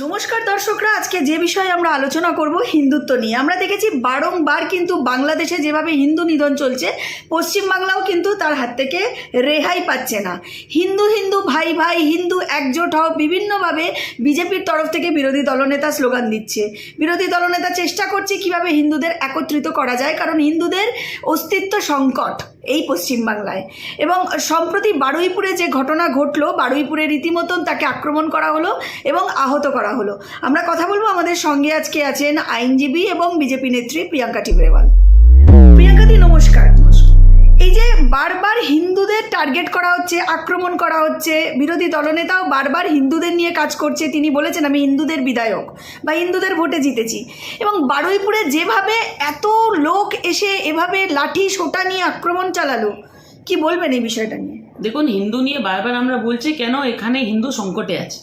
নমস্কার দর্শকরা, আজকে যে বিষয়ে আমরা আলোচনা করব হিন্দুত্ব নিয়ে। আমরা দেখেছি বারংবার কিন্তু বাংলাদেশে যেভাবে হিন্দু নিধন চলছে, পশ্চিমবাংলাও কিন্তু তার হাত থেকে রেহাই পাচ্ছে না। হিন্দু হিন্দু ভাই ভাই, হিন্দু একজোট হও, বিভিন্নভাবে বিজেপির তরফ থেকে বিরোধী দলনেতা স্লোগান দিচ্ছে। বিরোধী দলনেতা চেষ্টা করছে কীভাবে হিন্দুদের একত্রিত করা যায়, কারণ হিন্দুদের অস্তিত্ব সংকট। এই পশ্চিমবাংলায়। এবং সম্প্রতি বারুইপুরে যে ঘটনা ঘটলো, বারুইপুরে রীতিমতন তাকে আক্রমণ করা হলো এবং আহত করা হলো। আমরা কথা বলব আমাদের সঙ্গে আজকে আছেন আইনজীবী এবং বিজেপি নেত্রী প্রিয়াঙ্কা টিবরেওয়াল। প্রিয়াঙ্কাদি নমস্কার। এই যে বারবার হিন্দুদের টার্গেট করা হচ্ছে, আক্রমণ করা হচ্ছে, বিরোধী দলনেতাও বারবার হিন্দুদের নিয়ে কাজ করছে, তিনি বলেছেন, আমি হিন্দুদের বিধায়ক বা হিন্দুদের ভোটে জিতেছি। এবং বারুইপুরে যেভাবে এত লোক এসে এভাবে লাঠি, সোটা নিয়ে আক্রমণ চালালো, কি বলবেন এই বিষয়টা নিয়ে? দেখুন, হিন্দু নিয়ে বারবার আমরা বলছি, কেন এখানে হিন্দু সংকটে আছে?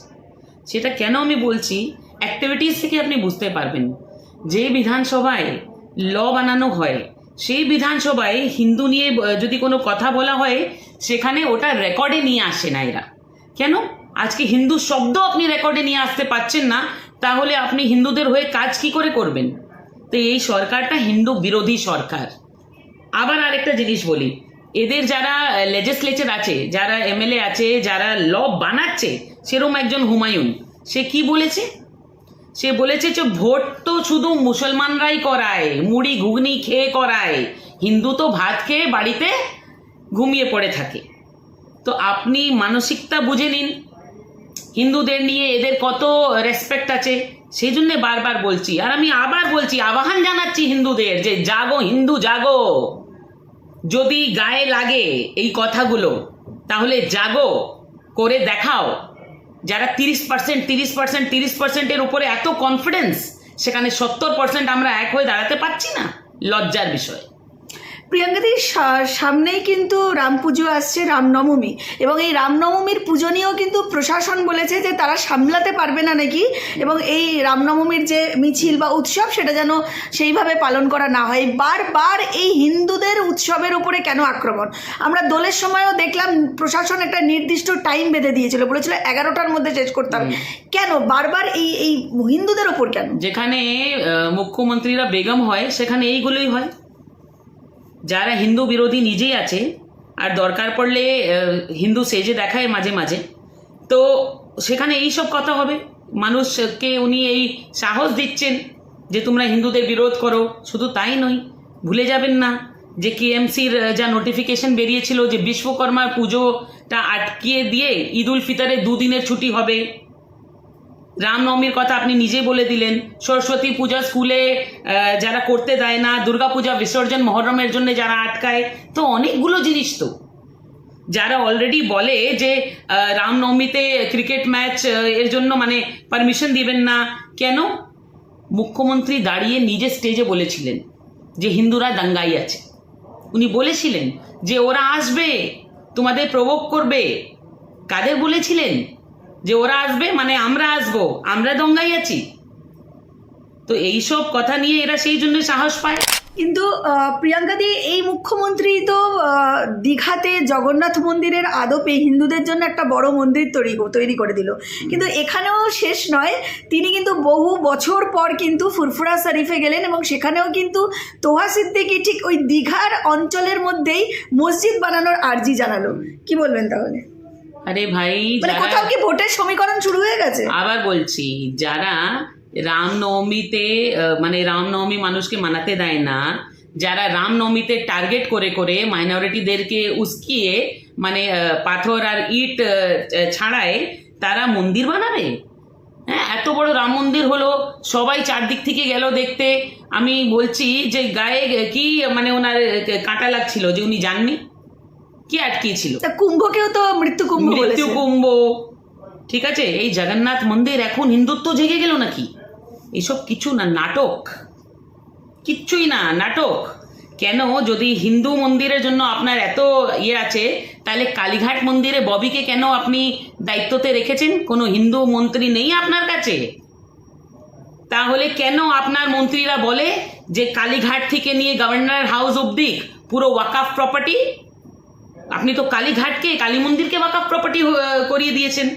সেটা কেন আমি বলছি অ্যাক্টিভিটিস থেকে আপনি বুঝতে পারবেন। যে বিধানসভায় ল বানানো হয় সেই বিধানসভায় হিন্দু নিয়ে যদি কোনো কথা বলা হয়, সেখানে ওটা রেকর্ডে নিয়ে আসে না এরা। কেন? আজকে হিন্দু শব্দ আপনি রেকর্ডে নিয়ে আসতে পাচ্ছেন না, তাহলে আপনি হিন্দুদের হয়ে কাজ কি করে করবেন? তো এই সরকারটা হিন্দু বিরোধী সরকার। আবার আরেকটা জিনিস বলি, এদের যারা লেজিসলেচার আছে, যারা এমএলএ আছে, যারা ল বানাচ্ছে সেরকম একজন হুমায়ুন। সে কি বলেছে? সে বলেছে যে ভোট তো শুধু মুসলমানরাই করায়, মুড়ি ঘুগনি খেয়ে করায়। হিন্দু তো ভাত খেয়ে বাড়িতে ঘুমিয়ে পড়ে থাকে। তো আপনি মানসিকতা বুঝে নিন। হিন্দুদের নিয়ে এদের কত রেসপেক্ট আছে সেই জন্যে বারবার বলছি। আর আমি আবার বলছি, আহ্বান জানাচ্ছি হিন্দুদের যে জাগো হিন্দু, জাগো। যদি গায়ে লাগে এই কথাগুলো, তাহলে জাগো, করে দেখাও। যারা তিরিশ পার্সেন্ট তিরিশ পার্সেন্ট তিরিশ পার্সেন্টের উপরে এত কনফিডেন্স সেখানে সত্তর পার্সেন্ট আমরা এক হয়ে দাঁড়াতে পারছি না। লজ্জার বিষয়। প্রিয়াঙ্কাদি সামনেই কিন্তু রাম পুজো আসছে রামনবমী এবং এই রামনবমীর পুজো নিয়েও কিন্তু প্রশাসন বলেছে যে তারা সামলাতে পারবে না নাকি। এবং এই রামনবমীর যে মিছিল বা উৎসব সেটা যেন সেইভাবে পালন করা না হয়। বারবার এই হিন্দুদের উৎসবের উপরে কেন আক্রমণ? আমরা দোলের সময়ও দেখলাম প্রশাসন একটা নির্দিষ্ট টাইম বেঁধে দিয়েছিল। বলেছিল এগারোটার মধ্যে শেষ করতে হবে। কেন? বারবার এই এই হিন্দুদের ওপর কেন? যেখানে মুখ্যমন্ত্রীরা বেগম হয় সেখানে এইগুলোই হয়। যারা হিন্দু বিরোধী নিজেই আছে, আর দরকার পড়লে হিন্দু সেজে দেখায় মাঝে মাঝে, তো সেখানে এই সব কথা হবে। মানুষকে উনি এই সাহস দিচ্ছেন যে তোমরা হিন্দুদের বিরোধ করো, শুধু তাই নয়, ভুলে যাবেন না যে কেএমসির যা নোটিফিকেশন বেরিয়েছিল যে বিশ্বকর্মার পুজোটা আটকিয়ে দিয়ে ঈদ উল ফিতরে দুদিনের ছুটি হবে। রামনবমীর কথা আপনি নিজে বলে দিলেন। সরস্বতী পূজা স্কুলে যারা করতে দেয় না দুর্গাপূজা বিসর্জন মহরমের জন্য যারা আটকায়, তো অনেকগুলো জিনিস তো। যারা অলরেডি বলে যে রামনবমীতে ক্রিকেট ম্যাচ এর জন্য মানে পারমিশন দিবেন না, কেন? মুখ্যমন্ত্রী দাঁড়িয়ে নিজে স্টেজে বলেছিলেন যে হিন্দুরা দাঙ্গাই আছে। উনি বলেছিলেন যে, ওরা আসবে, তোমাদের প্রভোগ করবে। কাদের বলেছিলেন? যে ওরা আসবে মানে আমরা আসব, আমরা দঙ্গাই আছি। তো এইসব কথা নিয়ে এরা সেই জন্য সাহস পায়। কিন্তু প্রিয়াঙ্কাদি এই মুখ্যমন্ত্রী তো দীঘাতে জগন্নাথ মন্দিরের আদপে হিন্দুদের জন্য একটা বড় মন্দির তৈরি তৈরি করে দিল। কিন্তু এখানেও শেষ নয়, তিনি কিন্তু বহু বছর পর কিন্তু ফুরফুরা শরীফে গেলেন এবং সেখানেও কিন্তু তোহা সিদ্দিকি ঠিক ওই দীঘার অঞ্চলের মধ্যেই মসজিদ বানানোর আর্জি জানালো। কি বলবেন তাহলে? আরে ভাই মানে কোথাও কি ভোটের সমীকরণ শুরু হয়ে গেছে? আবার বলছি যারা রামনবমীতে মানে রামনবমী মানুষকে মানাতে দেয় না যারা রামনবমীতে টার্গেট করে করে মাইনরিটিদেরকে উস্কিয়ে মানে পাথর আর ইট ছাড়ায় তারা মন্দির বানাবে? হ্যাঁ এত বড় রাম মন্দির হলো সবাই চারদিক থেকে গেল দেখতে। আমি বলছি যে গায়ে কি মানে ওনার কাঁটা লাগছিল যে উনি যাননি? কি আটকিয়েছিল তা কুম্ভকেও তো মৃত্যু কুম্ভ মৃত্যু কুম্ভ। ঠিক আছে? এই জগন্নাথ মন্দির এখন হিন্দুত্ব জেগে গেল নাকি? এসব কিছু না নাটক। কিচ্ছুই না নাটক। কেন? যদি হিন্দু মন্দিরের জন্য আপনার এত ইয়ে আছে তাহলে কালীঘাট মন্দিরে ববিকে কেন আপনি দায়িত্বতে রেখেছেন? কোনো হিন্দু মন্ত্রী নেই আপনার কাছে। তাহলে কেন আপনার মন্ত্রীরা বলে যে কালীঘাট থেকে নিয়ে গভর্নর হাউস অব্দি পুরো ওয়াকাফ প্রপার্টি আপনি তো কালীঘাটকে কালী মন্দিরকে ওয়াকাফ প্রপার্টি করিয়ে দিয়েছেন।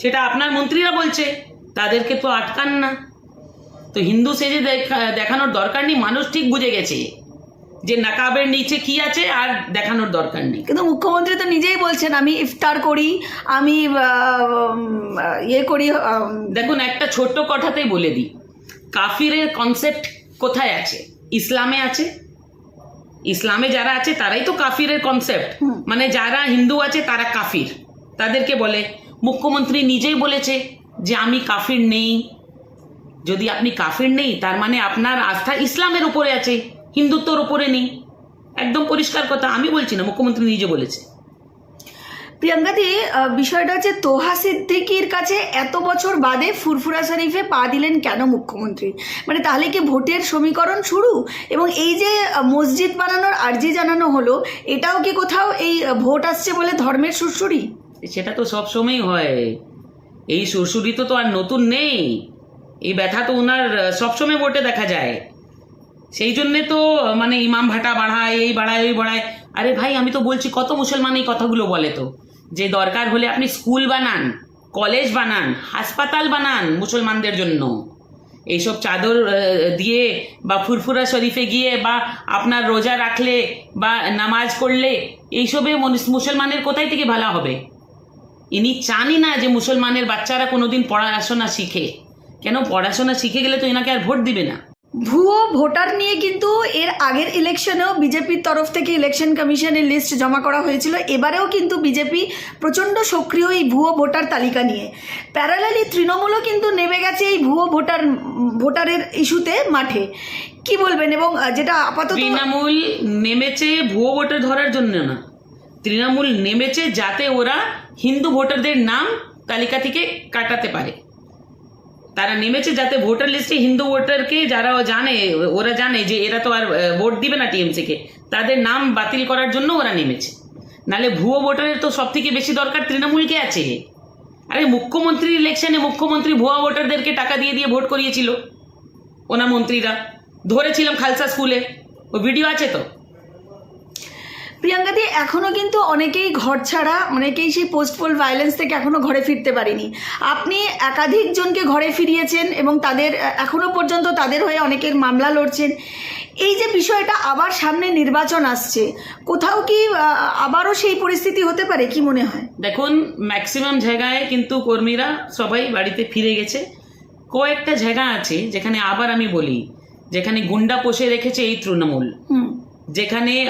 সেটা আপনার মন্ত্রীরা বলছে তাদেরকে তো আটকান না। তো হিন্দু সেজে দেখা- দেখানোর দরকার নেই মানুষ ঠিক বুঝে গেছে যে নাকাবের নিচে কি আছে আর দেখানোর দরকার নেই। কিন্তু মুখ্যমন্ত্রী তো নিজেই বলছেন আমি ইফতার করি আমি ইয়ে করি দেখুন একটা ছোট্ট কথাতেই বলে দিই কাফিরের কনসেপ্ট কোথায় আছে? ইসলামে আছে? ইসলামে যারা আছে তারাই তো কাফিরের কনসেপ্ট মানে যারা হিন্দু আছে তারা কাফির। তাদেরকে বলে মুখ্যমন্ত্রী নিজেই বলেছে যে আমি কাফির নেই। যদি আপনি কাফির নেই তার মানে আপনার আস্থা ইসলামের উপরে আছে হিন্দুত্বর উপরে নেই। একদম পরিষ্কার কথা আমি বলছি না মুখ্যমন্ত্রী নিজে বলেছে। প্রিয়াঙ্কাদি বিষয়টা হচ্ছে তোহা সিদ্দিকির কাছে এত বছর বাদে ফুরফুরা শরীফে পা দিলেন কেন মুখ্যমন্ত্রী? মানে তাহলে কি ভোটের সমীকরণ শুরু? এবং এই যে মসজিদ বানানোর আর্জি জানানো হলো, এটাও কি কোথাও এই ভোট আসছে বলে ধর্মের সুরসুরি? সেটা তো সব সময়ই হয়। এই সুরসুরি তো তো আর নতুন নেই। এই ব্যথা তো ওনার সবসময় ভোটে দেখা যায়। সেই জন্যে তো মানে ইমাম ভাটা বাড়ায়, এই বাড়ায়, ওই বাড়ায়। আরে ভাই, আমি তো বলছি, কত মুসলমান এই কথাগুলো বলে তো। যে দরকার হলে আপনি স্কুল বানান, কলেজ বানান, হাসপাতাল বানান মুসলমানদের জন্য। এইসব চাদর দিয়ে বা ফুরফুরা শরীফে গিয়ে বা আপনার রোজা রাখলে বা নামাজ পড়লে এইসবে মুসলমানের কোথায় থেকে ভালো হবে? ইনি চানই না যে মুসলমানের বাচ্চারা কোনোদিন পড়াশোনা শিখে। কেন? পড়াশোনা শিখে গেলে তো এনাকে আর ভোট দিবে না। ভুয়ো ভোটার নিয়ে কিন্তু এর আগের ইলেকশনেও বিজেপির তরফ থেকে ইলেকশন কমিশনের লিস্ট জমা করা হয়েছিল। এবারেও কিন্তু বিজেপি প্রচণ্ড সক্রিয় এই ভুয়ো ভোটার তালিকা নিয়ে। প্যারালালি তৃণমূলও কিন্তু নেমে গেছে এই ভুয়ো ভোটার, ভোটারের ইস্যুতে মাঠে। কি বলবেন? এবং যেটা আপাতত তৃণমূল নেমেছে ভুয়ো ভোটার ধরার জন্য না। তৃণমূল নেমেছে যাতে ওরা হিন্দু ভোটারদের নাম তালিকা থেকে কাটাতে পারে। তারা নেমেছে যাতে ভোটার লিস্টে হিন্দু ভোটারকে যারা জানে, ওরা জানে যে এরা তো আর ভোট দিবে না টিএমসিকে। তাদের নাম বাতিল করার জন্য ওরা নেমেছে। নালে ভুয়ো ভোটারের তো সব থেকে বেশি দরকার তৃণমূলকে আছে আরে মুখ্যমন্ত্রীর ইলেকশনে মুখ্যমন্ত্রী ভুয়া ভোটারদেরকে টাকা দিয়ে দিয়ে ভোট করিয়েছিল। ওনার মন্ত্রীরা ধরেছিলাম খালসা স্কুলে। ও ভিডিও আছে তো? প্রিয়াঙ্কাদি এখনও কিন্তু অনেকেই ঘর ছাড়া অনেকেই সেই পোস্টপোল ভায়োলেন্স থেকে এখনও ঘরে ফিরতে পারেনি। আপনি একাধিক জনকে ঘরে ফিরিয়েছেন এবং তাদের এখনও পর্যন্ত তাদের হয়ে অনেকের মামলা লড়ছেন। এই যে বিষয়টা আবার সামনে নির্বাচন আসছে কোথাও কি আবারও সেই পরিস্থিতি হতে পারে কি মনে হয়? দেখুন ম্যাক্সিমাম জায়গায় কিন্তু কর্মীরা সবাই বাড়িতে ফিরে গেছে। কয়েকটা জায়গা আছে যেখানে আবার আমি বলি যেখানে গুন্ডা পোষে রেখেছে এই তৃণমূল। হুম। যেখানে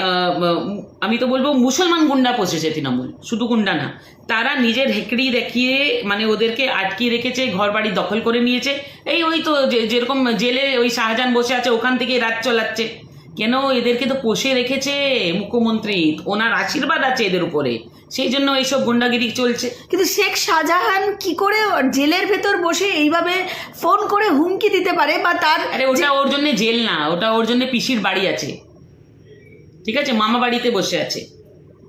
আমি তো বলব মুসলমান গুন্ডা পোষেছে তৃণমূল শুধু গুন্ডা না। তারা নিজের হেকড়ি দেখিয়ে মানে ওদেরকে আটকিয়ে রেখেছে ঘর বাড়ি দখল করে নিয়েছে। এই ওই তো যে- যেরকম জেলে ওই শাহজাহান বসে আছে ওখান থেকে রাত চলাচ্ছে। কেন? এদেরকে তো পোষে রেখেছে মুখ্যমন্ত্রী। ওনার আশীর্বাদ আছে এদের উপরে। সেই জন্য এইসব গুন্ডাগিরি চলছে। কিন্তু শেখ শাহজাহান কি করে জেলের ভেতর বসে এইভাবে ফোন করে হুমকি দিতে পারে বা তার আরে ওটা ওর জন্য জেল না ওটা ওর জন্য পিসির বাড়ি আছে। ঠিক আছে? মামা বাড়িতে বসে আছে।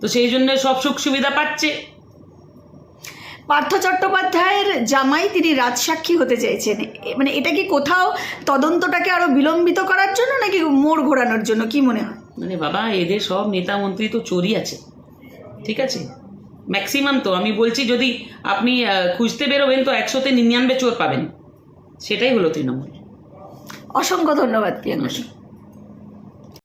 তো সেই জন্য সব সুখ সুবিধা পাচ্ছে। পার্থ চট্টোপাধ্যায়ের জামাই তিনি রাজসাক্ষী হতে চেয়েছেন এ- মানে এটা কি কোথাও তদন্তটাকে আরও বিলম্বিত করার জন্য নাকি মোড় ঘোরানোর জন্য? কি মনে হয়? মানে বাবা এদের সব নেতা মন্ত্রী তো চোরই আছে। ঠিক আছে? ম্যাক্সিমাম তো আমি বলছি যদি আপনি খুঁজতে বেরোবেন তো একশোতে নিন্যানবে চোর পাবেন। সেটাই হলো তৃণমূল। অসংখ্য ধন্যবাদ প্রিয়াঙ্কা।